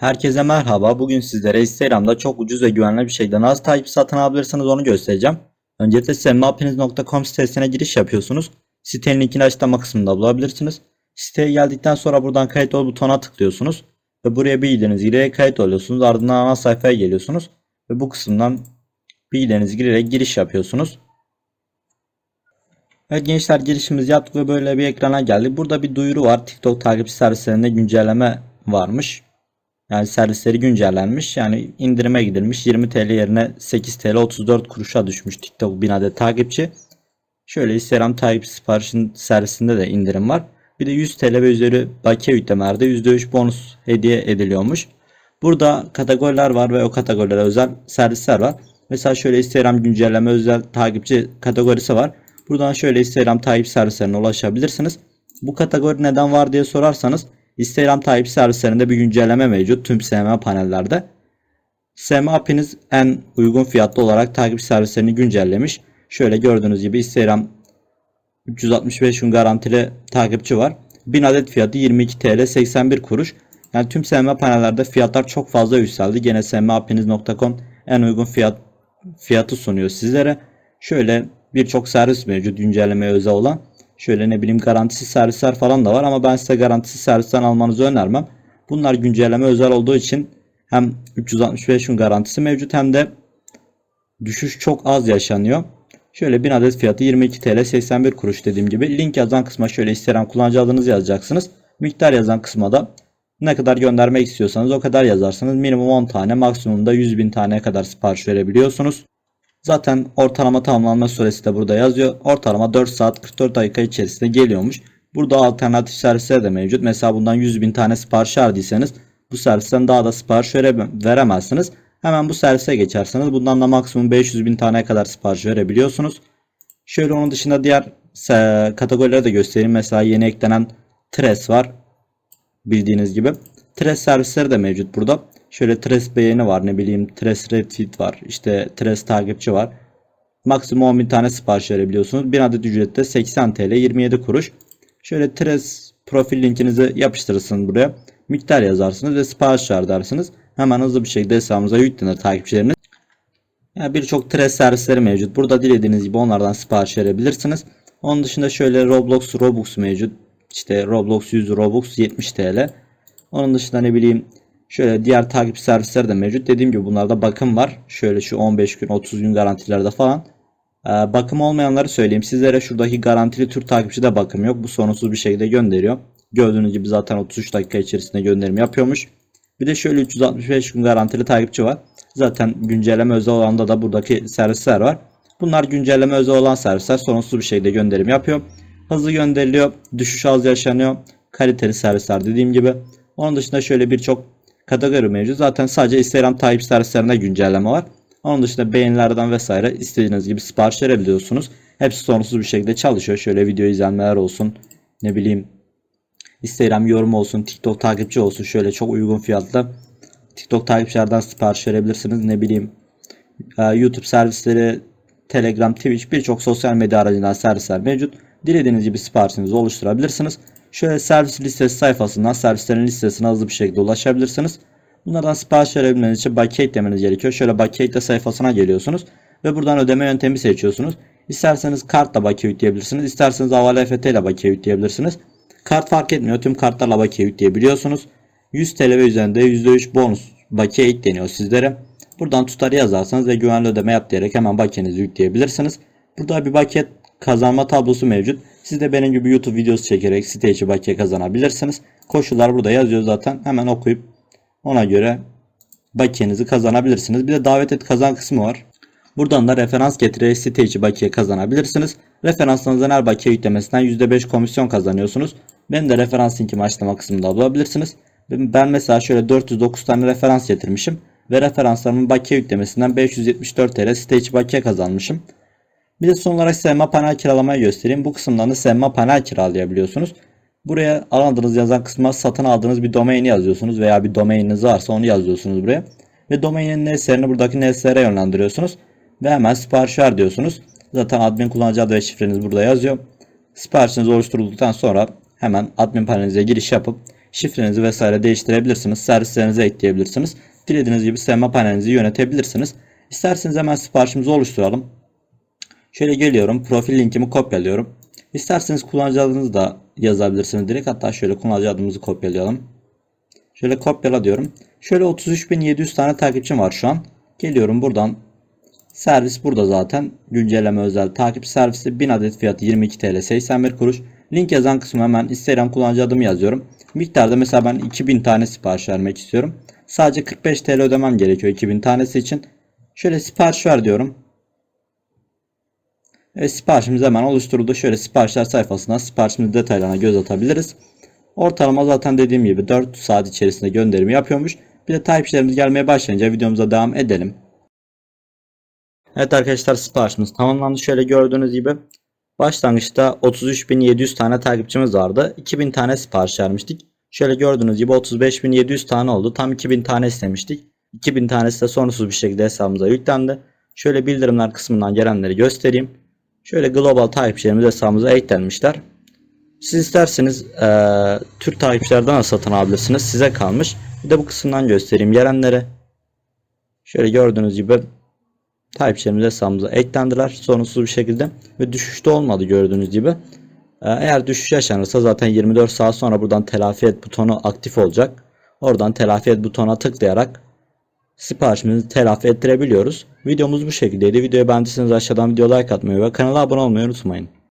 Herkese merhaba. Bugün sizlere Instagram'da çok ucuz ve güvenli bir şeyden az takip satın alabilirsiniz onu göstereceğim. Öncelikle semmapiniz.com sitesine giriş yapıyorsunuz. Sitenin linkini açıklama kısmında bulabilirsiniz. Siteye geldikten sonra buradan kayıt ol butonuna tıklıyorsunuz. Ve buraya bilgilerinizi girerek kayıt oluyorsunuz. Ardından ana sayfaya geliyorsunuz. Ve bu kısımdan bilgilerinizi girerek giriş yapıyorsunuz. Evet gençler girişimizi yaptık ve böyle bir ekrana geldik. Burada bir duyuru var. TikTok takipçi servislerinde güncelleme varmış. Yani servisleri güncellenmiş. Yani indirime gidilmiş. 20 TL yerine 8 TL 34 kuruşa düşmüş TikTok 1000 adet takipçi. Şöyle Instagram takipçi siparişin servisinde de indirim var. Bir de 100 TL ve üzeri bakiye yüklemelerde %3 bonus hediye ediliyormuş. Burada kategoriler var ve o kategorilere özel servisler var. Mesela şöyle Instagram güncelleme özel takipçi kategorisi var. Buradan şöyle Instagram takip servislerine ulaşabilirsiniz. Bu kategori neden var diye sorarsanız Instagram takip servislerinde bir güncelleme mevcut tüm SM panellerde. SM API'niz en uygun fiyatlı olarak takip servislerini güncellemiş. Şöyle gördüğünüz gibi Instagram 365 gün garantili takipçi var. 1000 adet fiyatı 22 TL 81 kuruş. Yani tüm SM panellerde fiyatlar çok fazla yükseldi. Gene smapiniz.com en uygun fiyat fiyatı sunuyor sizlere. Şöyle birçok servis mevcut güncellemeye özel olan. Şöyle ne bileyim garantisiz servisler falan da var ama ben size garantisiz servisten almanızı önermem. Bunlar güncelleme özel olduğu için hem 365 gün garantisi mevcut hem de düşüş çok az yaşanıyor. Şöyle 1000 adet fiyatı 22 TL 81 kuruş dediğim gibi. Link yazan kısma şöyle Instagram kullanıcı adınızı yazacaksınız. Miktar yazan kısma da ne kadar göndermek istiyorsanız o kadar yazarsınız. Minimum 10 tane maksimumda 100 bin taneye kadar sipariş verebiliyorsunuz. Zaten ortalama tamamlanma süresi de burada yazıyor. Ortalama 4 saat 44 dakika içerisinde geliyormuş. Burada alternatif servisler de mevcut. Mesela bundan 100 bin tane sipariş verdiyseniz bu servisten daha da sipariş vere veremezsiniz. Hemen bu servise geçerseniz bundan da maksimum 500 bin taneye kadar sipariş verebiliyorsunuz. Şöyle onun dışında diğer kategorileri de göstereyim. Mesela yeni eklenen Tres var. Bildiğiniz gibi. Tres servisleri de mevcut burada. Şöyle Tres beğeni var ne bileyim Tres retweet var. işte Tres takipçi var. Maksimum 10.000 tane sipariş verebiliyorsunuz. Bir adet ücrette 80 TL 27 kuruş. Şöyle Tres profil linkinizi yapıştırırsınız buraya. Miktar yazarsınız ve sipariş ver dersiniz. Hemen hızlı bir şekilde hesabınıza yüklenir takipçileriniz. Yani birçok Tres servisleri mevcut. Burada dilediğiniz gibi onlardan sipariş verebilirsiniz. Onun dışında şöyle Roblox Robux mevcut. İşte Roblox 100 Robux 70 TL. Onun dışında ne bileyim Şöyle diğer takip servisleri de mevcut. Dediğim gibi bunlarda bakım var. Şöyle şu 15 gün 30 gün garantilerde falan. Ee, bakım olmayanları söyleyeyim. Sizlere şuradaki garantili Türk takipçi de bakım yok. Bu sorunsuz bir şekilde gönderiyor. Gördüğünüz gibi zaten 33 dakika içerisinde gönderim yapıyormuş. Bir de şöyle 365 gün garantili takipçi var. Zaten güncelleme özel olanda da buradaki servisler var. Bunlar güncelleme özel olan servisler sorunsuz bir şekilde gönderim yapıyor. Hızlı gönderiliyor. Düşüş az yaşanıyor. Kaliteli servisler dediğim gibi. Onun dışında şöyle birçok kategori mevcut. Zaten sadece Instagram takip servislerinde güncelleme var. Onun dışında beğenilerden vesaire istediğiniz gibi sipariş verebiliyorsunuz. Hepsi sorunsuz bir şekilde çalışıyor. Şöyle video izlenmeler olsun. Ne bileyim Instagram yorum olsun. TikTok takipçi olsun. Şöyle çok uygun fiyatla TikTok takipçilerden sipariş verebilirsiniz. Ne bileyim YouTube servisleri, Telegram, Twitch birçok sosyal medya aracından servisler mevcut. Dilediğiniz gibi siparişinizi oluşturabilirsiniz. Şöyle servis listesi sayfasından servislerin listesine hızlı bir şekilde ulaşabilirsiniz. Bunlardan sipariş verebilmeniz için bakiye eklemeniz gerekiyor. Şöyle ekle sayfasına geliyorsunuz. Ve buradan ödeme yöntemi seçiyorsunuz. İsterseniz kartla bakiye yükleyebilirsiniz. İsterseniz havale EFT ile bakiye yükleyebilirsiniz. Kart fark etmiyor. Tüm kartlarla bakiye yükleyebiliyorsunuz. 100 TL ve üzerinde %3 bonus bakiye ekleniyor sizlere. Buradan tutarı yazarsanız ve güvenli ödeme yap diyerek hemen bakiyenizi yükleyebilirsiniz. Burada bir bakiye kazanma tablosu mevcut. Siz de benim gibi YouTube videosu çekerek site içi bakiye kazanabilirsiniz. Koşullar burada yazıyor zaten. Hemen okuyup ona göre bakiyenizi kazanabilirsiniz. Bir de davet et kazan kısmı var. Buradan da referans getirerek site içi bakiye kazanabilirsiniz. Referanslarınızdan her bakiye yüklemesinden %5 komisyon kazanıyorsunuz. Benim de referans linkimi açıklama kısmında bulabilirsiniz. Ben mesela şöyle 409 tane referans getirmişim. Ve referanslarımın bakiye yüklemesinden 574 TL site içi bakiye kazanmışım. Bir de son olarak SEMA panel kiralamayı göstereyim. Bu kısımdan da SEMA panel kiralayabiliyorsunuz. Buraya alandığınız yazan kısma satın aldığınız bir domaini yazıyorsunuz veya bir domaininiz varsa onu yazıyorsunuz buraya. Ve domainin neslerini buradaki neslere yönlendiriyorsunuz. Ve hemen sipariş ver diyorsunuz. Zaten admin kullanıcı adı ve şifreniz burada yazıyor. Siparişiniz oluşturulduktan sonra hemen admin panelinize giriş yapıp şifrenizi vesaire değiştirebilirsiniz. Servislerinize ekleyebilirsiniz. Dilediğiniz gibi sevme panelinizi yönetebilirsiniz. İsterseniz hemen siparişimizi oluşturalım. Şöyle geliyorum. Profil linkimi kopyalıyorum. İsterseniz kullanıcı adınızı da yazabilirsiniz direkt. Hatta şöyle kullanıcı adımızı kopyalayalım. Şöyle kopyala diyorum. Şöyle 33.700 tane takipçim var şu an. Geliyorum buradan. Servis burada zaten. Güncelleme özel takip servisi 1000 adet fiyatı 22 TL 81 kuruş. Link yazan kısmı hemen Instagram kullanıcı adımı yazıyorum. Miktarda mesela ben 2000 tane sipariş vermek istiyorum. Sadece 45 TL ödemem gerekiyor 2000 tanesi için. Şöyle sipariş ver diyorum. Evet siparişimiz hemen oluşturuldu. Şöyle siparişler sayfasına siparişimiz detaylarına göz atabiliriz. Ortalama zaten dediğim gibi 4 saat içerisinde gönderimi yapıyormuş. Bir de takipçilerimiz gelmeye başlayınca videomuza devam edelim. Evet arkadaşlar siparişimiz tamamlandı. Şöyle gördüğünüz gibi başlangıçta 33.700 tane takipçimiz vardı. 2000 tane sipariş vermiştik. Şöyle gördüğünüz gibi 35.700 tane oldu. Tam 2000 tane istemiştik. 2000 tanesi de sorunsuz bir şekilde hesabımıza yüklendi. Şöyle bildirimler kısmından gelenleri göstereyim. Şöyle global takipçilerimiz hesabımıza eklenmişler. Siz isterseniz eee Türk takipçilerden de satın alabilirsiniz. Size kalmış. Bir de bu kısımdan göstereyim gelenlere. Şöyle gördüğünüz gibi takipçilerimiz hesabımıza eklendiler sorunsuz bir şekilde ve düşüşte olmadı gördüğünüz gibi. Ee, Eğer düşüş yaşanırsa zaten 24 saat sonra buradan telafi et butonu aktif olacak. Oradan telafi et butonuna tıklayarak siparişimizi telafi ettirebiliyoruz. Videomuz bu şekildeydi. Videoyu beğendiyseniz aşağıdan video like atmayı ve kanala abone olmayı unutmayın.